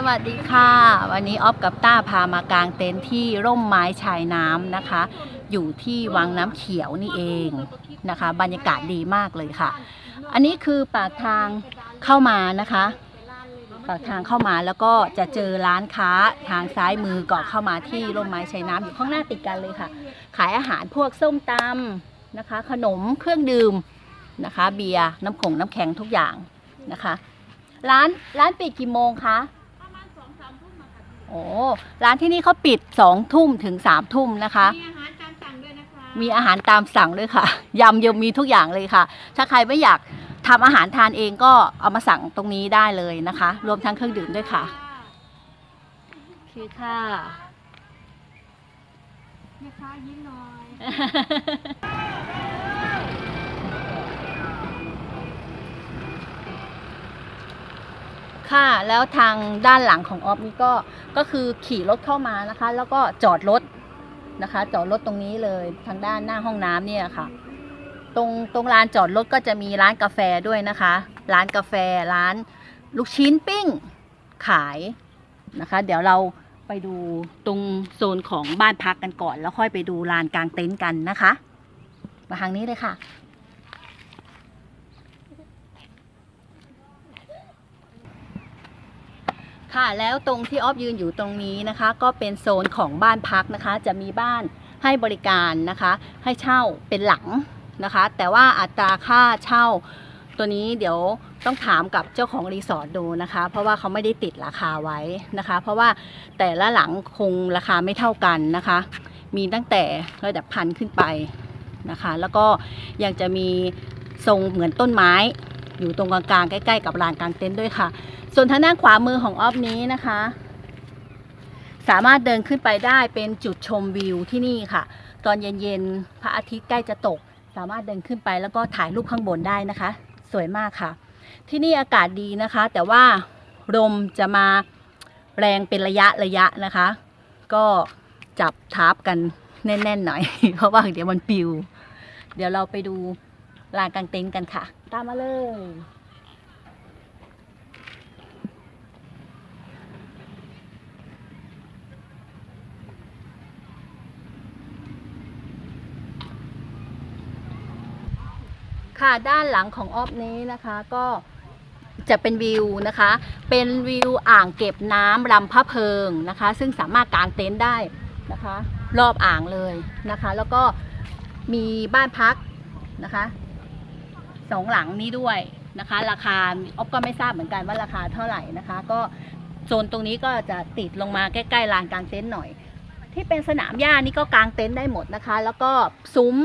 สวัสดีค่ะ วันนี้ออฟกับต้าพามากางเต็นท์ที่ร่มไม้ชายน้ำนะคะ อยู่ที่วังน้ำเขียวนี่เองนะคะ บรรยากาศดีมากเลยค่ะ อันนี้คือปากทางเข้ามานะคะ ปากทางเข้ามาแล้วก็จะเจอร้านค้าทางซ้ายมือก่อนเข้ามาที่ร่มไม้ชายน้ำอยู่ข้างหน้าติดกันเลยค่ะ ขายอาหารพวกส้มตำนะคะ ขนมเครื่องดื่มนะคะ เบียร์น้ำขงน้ำแข็งทุกอย่างนะคะ ร้านร้านปิดกี่โมงคะ โอ้ร้านที่นี่เขาปิดสองทุ่มถึงสามทุ่มนะคะ มีอาหารตามสั่งด้วยนะคะ มีอาหารตามสั่งด้วยค่ะยำยมมีทุกอย่างเลยค่ะ ถ้าใครไม่อยากทำอาหารทานเองก็เอามาสั่งตรงนี้ได้เลยนะคะ รวมทั้งเครื่องดื่มด้วยค่ะโอเคค่ะแม่ค้ายิ้มหน่อย ค่ะแล้วทางด้านหลังของออฟนี่ก็ก็คือขี่รถเข้ามานะคะ แล้วก็จอดรถนะคะ จอดรถตรงนี้เลยทางด้านหน้าห้องน้ำเนี่ยค่ะ ตรงตรงลานจอดรถก็จะมีร้านกาแฟด้วยนะคะ ร้านกาแฟร้านลูกชิ้นปิ้งขายนะคะ เดี๋ยวเราไปดูตรงโซนของบ้านพักกันก่อน แล้วค่อยไปดูลานกลางเต็นท์กันนะคะ มาทางนี้เลยค่ะ ค่ะแล้วตรงที่ออฟยืนอยู่ตรงนี้นะคะ ก็เป็นโซนของบ้านพักนะคะ จะมีบ้านให้บริการนะคะ ให้เช่าเป็นหลังนะคะ แต่ว่าอัตราค่าเช่าตัวนี้เดี๋ยวต้องถามกับเจ้าของรีสอร์ทดูนะคะ เพราะว่าเขาไม่ได้ติดราคาไว้นะคะ เพราะว่าแต่ละหลังคงราคาไม่เท่ากันนะคะ มีตั้งแต่ระดับพันขึ้นไปนะคะ แล้วก็ยังจะมีทรงเหมือนต้นไม้ อยู่ตรงกลางๆใกล้ ๆ กับลานกลางเต็นท์ด้วยค่ะ ส่วนทางด้านขวามือของออฟนี้นะคะ สามารถเดินขึ้นไปได้เป็นจุดชมวิวที่นี่ค่ะ ตอนเย็นๆพระอาทิตย์ใกล้จะตก สามารถเดินขึ้นไปแล้วก็ถ่ายรูปข้างบนได้นะคะ สวยมากค่ะ ที่นี่อากาศดีนะคะ แต่ว่าลมจะมาแรงเป็นระยะระยะนะคะ ก็จับทับกันแน่นๆหน่อย เพราะว่าเดี๋ยวมันปิว เดี๋ยวเราไปดูลานกางเต็นท์กันค่ะ ตามมาเลย ค่ะด้านหลังของออฟนี้นะคะก็จะเป็นวิวนะคะ เป็นวิวอ่างเก็บน้ำลำพะเพิงนะคะ ซึ่งสามารถกางเต็นท์ได้นะคะ รอบอ่างเลยนะคะ แล้วก็มีบ้านพักนะคะ สองหลังนี้ด้วยนะคะ ราคาออฟก็ไม่ทราบเหมือนกันว่าราคาเท่าไหร่นะคะ ก็โซนตรงนี้ก็จะติดลงมาใกล้ๆลานกลางเต็นท์หน่อย ที่เป็นสนามหญ้านี่ก็กางเต็นท์ได้หมดนะคะ แล้วก็ซุ้ม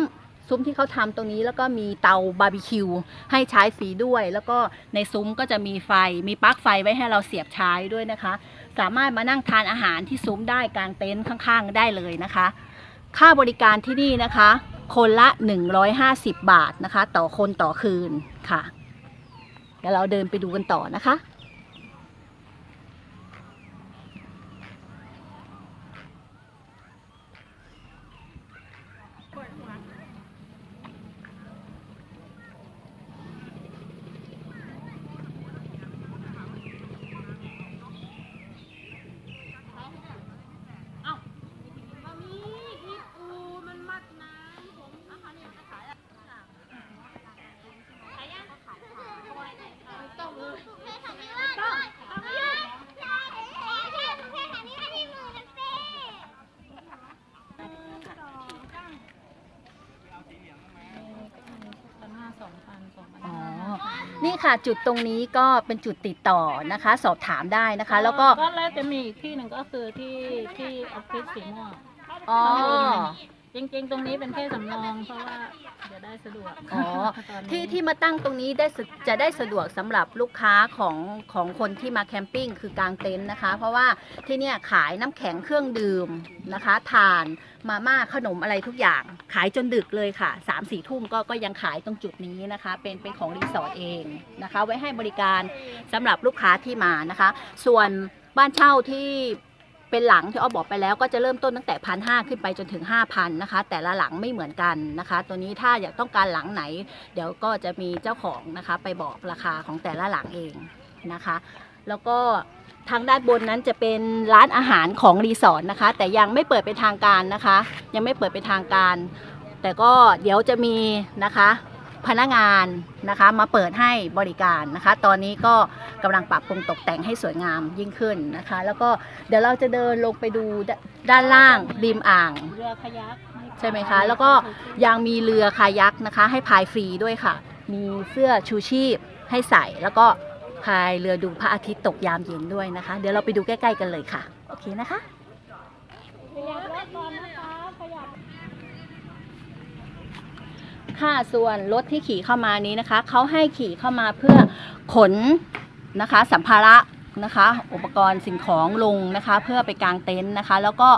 ซุ้มที่เขาทำตรงนี้แล้วก็มีเตาบาร์บีคิวให้ใช้ฟรีด้วย แล้วก็ในซุ้มก็จะมีไฟมีปลั๊กไฟไว้ให้เราเสียบใช้ด้วยนะคะ สามารถมานั่งทานอาหารที่ซุ้มได้กลางเต็นท์ข้างๆ ได้เลยนะคะ ค่าบริการที่นี่นะคะ คนละ 150 บาทนะคะ ต่อคนต่อคืนค่ะ เดี๋ยวเราเดินไปดูกันต่อนะคะ มามีพี่ปูมันมัดน้ำผมอาหารเนี่ยขายอะขายยังขายไม่ต้องเลยไม่ต้องทำยัง อ๋อ นี่ ค่ะจุดตรงนี้ก็เป็นจุดติดต่อนะคะ สอบถามได้นะคะ แล้วก็ก็แล้วจะมีอีกที่หนึ่งก็คือที่ที่ออฟฟิศสีม่วงอ๋อ จริงๆ ตรงนี้เป็นที่สำรองเพราะว่าจะได้สะดวกอ๋อ ตอนนี้ที่ที่มาตั้งตรงนี้ได้สะจะได้สะดวกสำหรับลูกค้าของของคนที่มาแคมปิ้งคือกางเต็นท์นะคะ เพราะว่าที่เนี่ยขายน้ำแข็งเครื่องดื่มนะคะทานมาม่าขนมอะไรทุกอย่าง ขายจนดึกเลยค่ะ3ามสี่ทุ่มก็ก็ยังขายตรงจุดนี้นะคะ เป็นเป็นของรีสอร์ทเองนะคะ ไว้ให้บริการสำหรับลูกค้าที่มานะคะ ส่วนบ้านเช่าที่ เป็นหลังที่อ้อบอกไปแล้วก็จะเริ่มต้นตั้งแต่พันห้าขึ้นไปจนถึง 5,000นะคะ แต่ละหลังไม่เหมือนกันนะคะ ตัวนี้ถ้าอยากต้องการหลังไหน เดี๋ยวก็จะมีเจ้าของนะคะไปบอกราคาของแต่ละหลังเองนะคะ แล้วก็ทางด้านบนนั้นจะเป็นร้านอาหารของรีสอร์ทนะคะ แต่ยังไม่เปิดเป็นทางการนะคะ ยังไม่เปิดเป็นทางการ แต่ก็เดี๋ยวจะมีนะคะ พนักงานนะคะมาเปิดให้บริการนะคะ ตอนนี้ก็กำลังปรับปรุงตกแต่งให้สวยงามยิ่งขึ้นนะคะ แล้วก็เดี๋ยวเราจะเดินลงไปดูด้านล่างริมอ่าง เรือขยักใช่ไหมคะ แล้วก็ยังมีเรือคายักนะคะ ให้พายฟรีด้วยค่ะ มีเสื้อชูชีพให้ใส่แล้วก็พายเรือดูพระอาทิตย์ตกยามเย็นด้วยนะคะ เดี๋ยวเราไปดูใกล้ ๆ กันเลยค่ะ โอเคนะคะ ขยับรถก่อนนะคะขยับ ค่ะส่วนรถที่ขี่เข้ามานี้นะคะเขาให้ขี่เข้ามาเพื่อขนนะคะ สัมภาระนะคะ อุปกรณ์สิ่งของลงนะคะ เพื่อไปกางเต็นท์นะคะ แล้วก็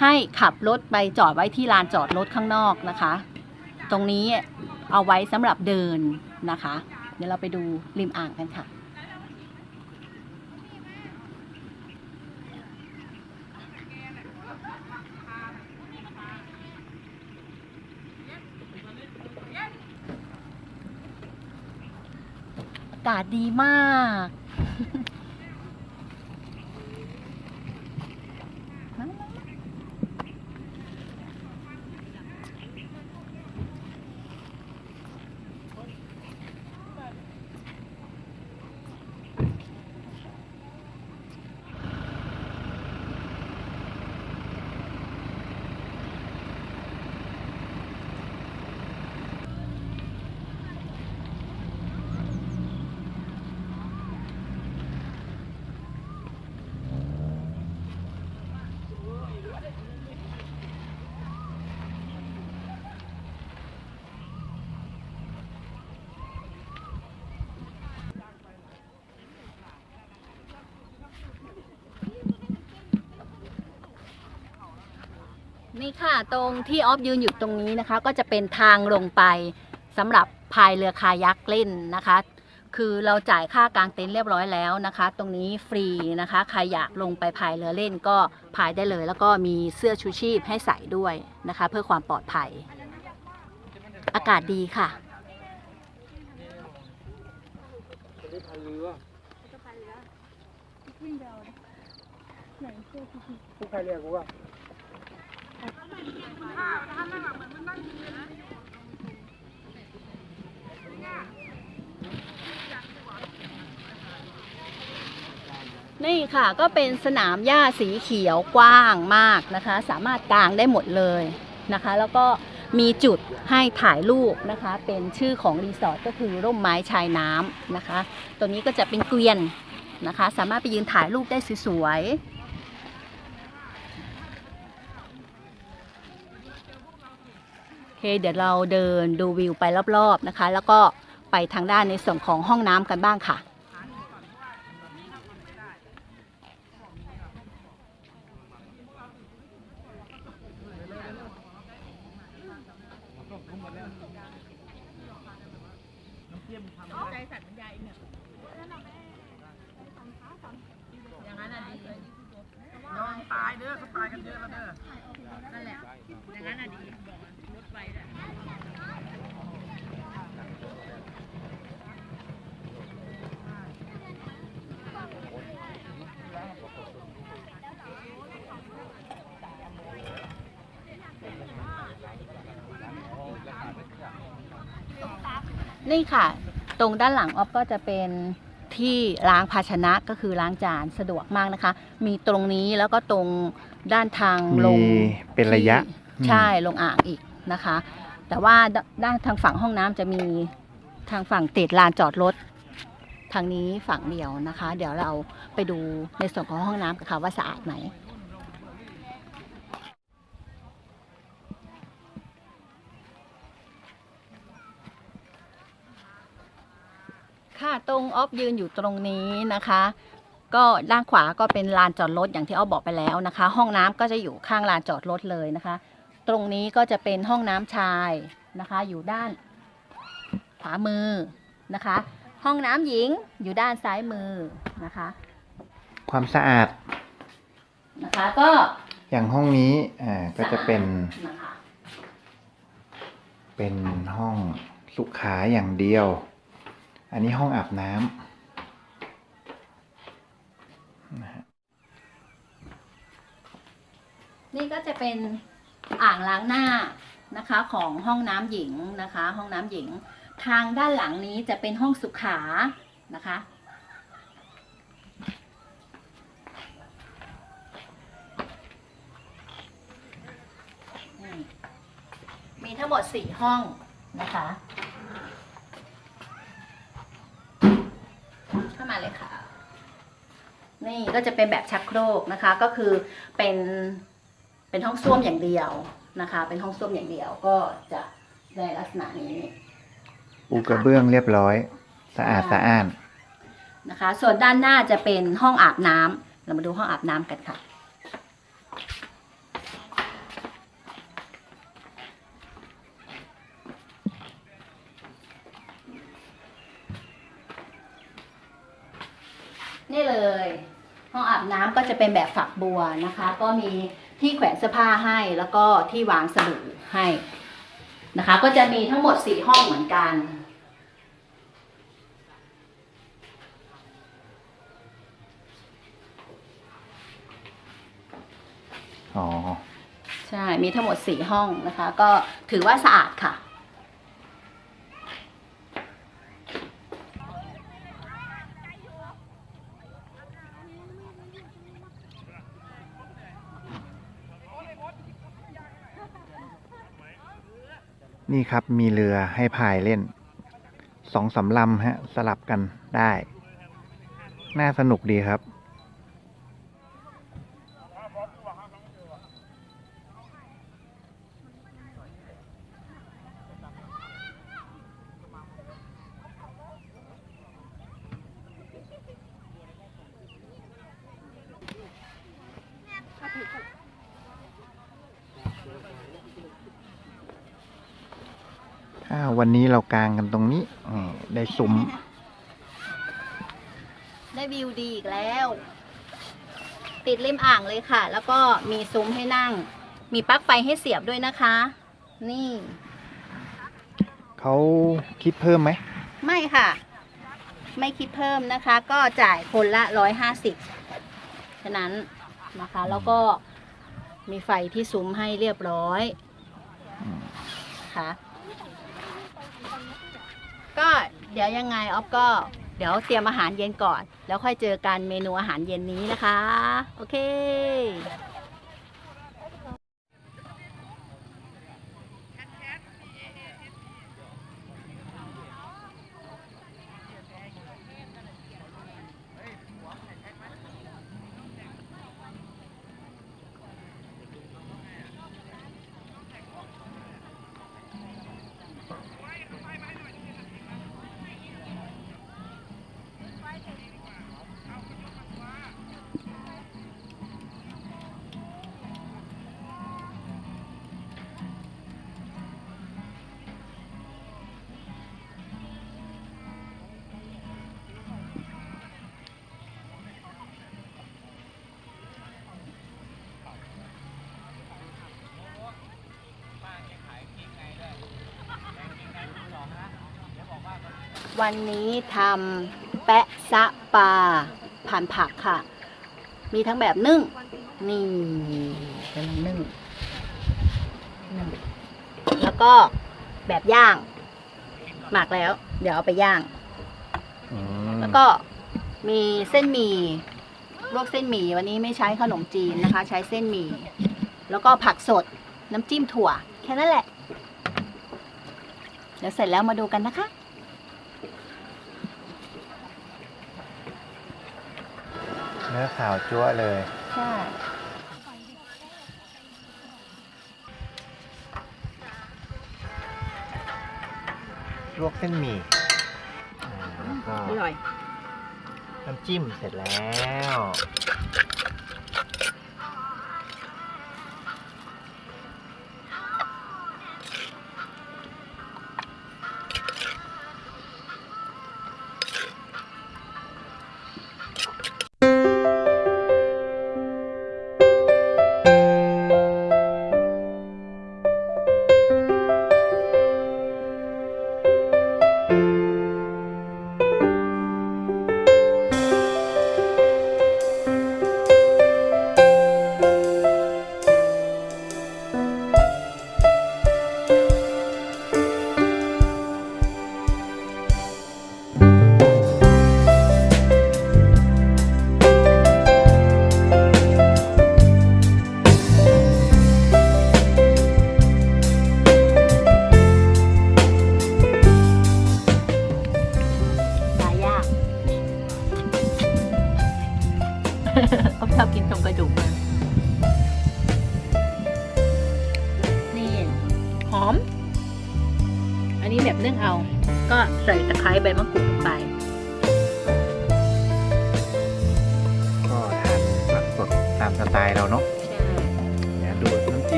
ให้ขับรถไปจอดไว้ที่ลานจอดรถข้างนอกนะคะ ตรงนี้เอาไว้สำหรับเดินนะคะ เดี๋ยวเราไปดูริมอ่างกันค่ะ อากาศดีมาก นี่ค่ะตรงที่ออฟยืนอยู่ตรงนี้นะคะ ก็จะเป็นทางลงไปสำหรับพายเรือคายักเล่นนะคะ คือเราจ่ายค่ากางเต็นท์เรียบร้อยแล้วนะคะ ตรงนี้ฟรีนะคะใครอยากลงไปพายเรือเล่นก็พายได้เลย แล้วก็มีเสื้อชูชีพให้ใส่ด้วยนะคะ เพื่อความปลอดภัย อากาศดีค่ะ ผู้ใครเรียกกูว่า นี่ค่ะก็เป็นสนามหญ้าสีเขียวกว้างมากนะคะ สามารถกางได้หมดเลยนะคะ แล้วก็มีจุดให้ถ่ายรูปนะคะ เป็นชื่อของรีสอร์ทก็คือร่มไม้ชายน้ำนะคะ ตัวนี้ก็จะเป็นเกวียนนะคะ สามารถไปยืนถ่ายรูปได้สวยๆโอ เคเดี๋ยวเราเดินดูวิวไปรอบๆนะคะ แล้วก็ไปทางด้านในส่วนของห้องน้ำกันบ้างค่ะ ตายเด้อเขาตายกันเยอะแล้วเด้อนี่นแหละอย่างนั้นอะดี ค่ะ ตรงด้านหลังออฟก็จะเป็นที่ล้างภาชนะก็คือล้างจานสะดวกมากนะคะ มีตรงนี้แล้วก็ตรงด้านทางลงมีเป็นระยะที่อืมใช่ลงอ่างอีก นะคะ แต่ว่าด้านทางฝั่งห้องน้ำจะมีทางฝั่งติดลานจอดรถทางนี้ฝั่งเดียวนะคะ เดี๋ยวเราไปดูในส่วนของห้องน้ำกันค่ะว่าสะอาดไหมค่ะตรงออฟยืนอยู่ตรงนี้นะคะ ก็ด้านขวาก็เป็นลานจอดรถอย่างที่ออฟบอกไปแล้วนะคะ ห้องน้ำก็จะอยู่ข้างลานจอดรถเลยนะคะ ตรงนี้ก็จะเป็นห้องน้ำชายนะคะ อยู่ด้านขวามือนะคะ ห้องน้ำหญิงอยู่ด้านซ้ายมือนะคะ ความสะอาดนะคะก็อย่างห้องนี้อ่าก็จะเป็นนะคะเป็นห้องสุขาอย่างเดียว อันนี้ห้องอาบน้นี่ก็จะเป็น อ่างล้างหน้านะคะของห้องน้ำหญิงนะคะ ห้องน้ำหญิง ทางด้านหลังนี้จะเป็นห้องสุขานะคะ มีทั้งหมดสี่ห้องนะคะเข้ามาเลยค่ะ นี่ก็จะเป็นแบบชักโครกนะคะ ก็คือเป็น เป็นห้องส้วมอย่างเดียวนะคะ เป็นห้องส้วมอย่างเดียวก็จะในลักษณะนี้ปูกระเบื้องเรียบร้อย สะอาดสะอ้านนะคะ ส่วนด้านหน้าจะเป็นห้องอาบน้ำเรามาดูห้องอาบน้ำกันค่ะ นี่เลย ห้องอาบน้ำก็จะเป็นแบบฝักบัวนะคะ ก็มี ที่แขวนเสื้อผ้าให้แล้วก็ที่วางสบู่ให้นะคะ ก็จะมีทั้งหมดสี่ห้องเหมือนกัน อ๋อ ใช่ มีทั้งหมดสี่ห้องนะคะ ก็ถือว่าสะอาดค่ะ นี่ครับมีเรือให้พายเล่นสองสามลำฮะ สลับกันได้ น่าสนุกดีครับ ถ้า วันนี้เรากางกันตรงนี้อืมได้ซุ้มได้วิวดีอีกแล้ว ติดริมอ่างเลยค่ะ แล้วก็มีซุ้มให้นั่ง มีปลั๊กไฟให้เสียบด้วยนะคะ นี่ เขาคิดเพิ่มไหม ไม่ค่ะ ไม่คิดเพิ่มนะคะ ก็จ่ายคนละร้อยห้าสิบฉะนั้นนะคะ แล้วก็มีไฟที่ซุ้มให้เรียบร้อยอืมค่ะ ก็เดี๋ยวยังไงออฟก็เดี๋ยวเตรียมอาหารเย็นก่อน แล้วค่อยเจอกันเมนูอาหารเย็นนี้นะคะ โอเค วันนี้ทำแปะซะปลาผ่านผักค่ะ มีทั้งแบบนึ่ง นี่กำลังนึ่งนึ่งแล้วก็แบบย่าง หมักแล้ว เดี๋ยวเอาไปย่างอืมแล้วก็มีเส้นหมี่ลวกเส้นหมี่วันนี้ไม่ใช้ขนมจีนนะคะ ใช้เส้นหมี่แล้วก็ผักสดน้ำจิ้มถั่ว แค่นั้นแหละ เดี๋ยวเสร็จแล้วมาดูกันนะคะ เนื้อขาวจั๊วะเลย ใช่ ลวกเส้นหมี่อ่าแล้วก็อร่อย น้ำจิ้มเสร็จแล้ว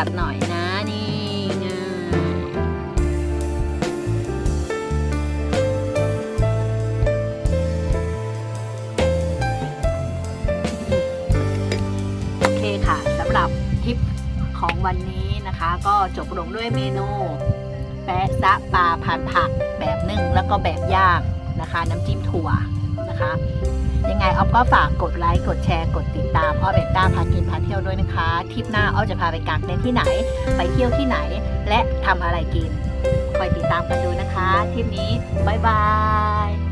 จัดหน่อยนะนี่ไงโอเคค่ะสำหรับทริปของวันนี้นะคะ ก็จบลงด้วยเมนูแปะซะปลาพันผักแบบนึ่งแล้วก็แบบย่างนะคะ น้ำจิ้มถั่วนะคะ ยังไงออฟก็ฝากกดไลค์กดแชร์กดติดตามออฟเบต้าพากินพาเที่ยวด้วยนะคะทริปหน้าออฟจะพาไปกางเต็นท์ที่ไหน ไปเที่ยวที่ไหน และทำอะไรกินคอยติดตามกันดูนะคะทริปนี้บ๊ายบาย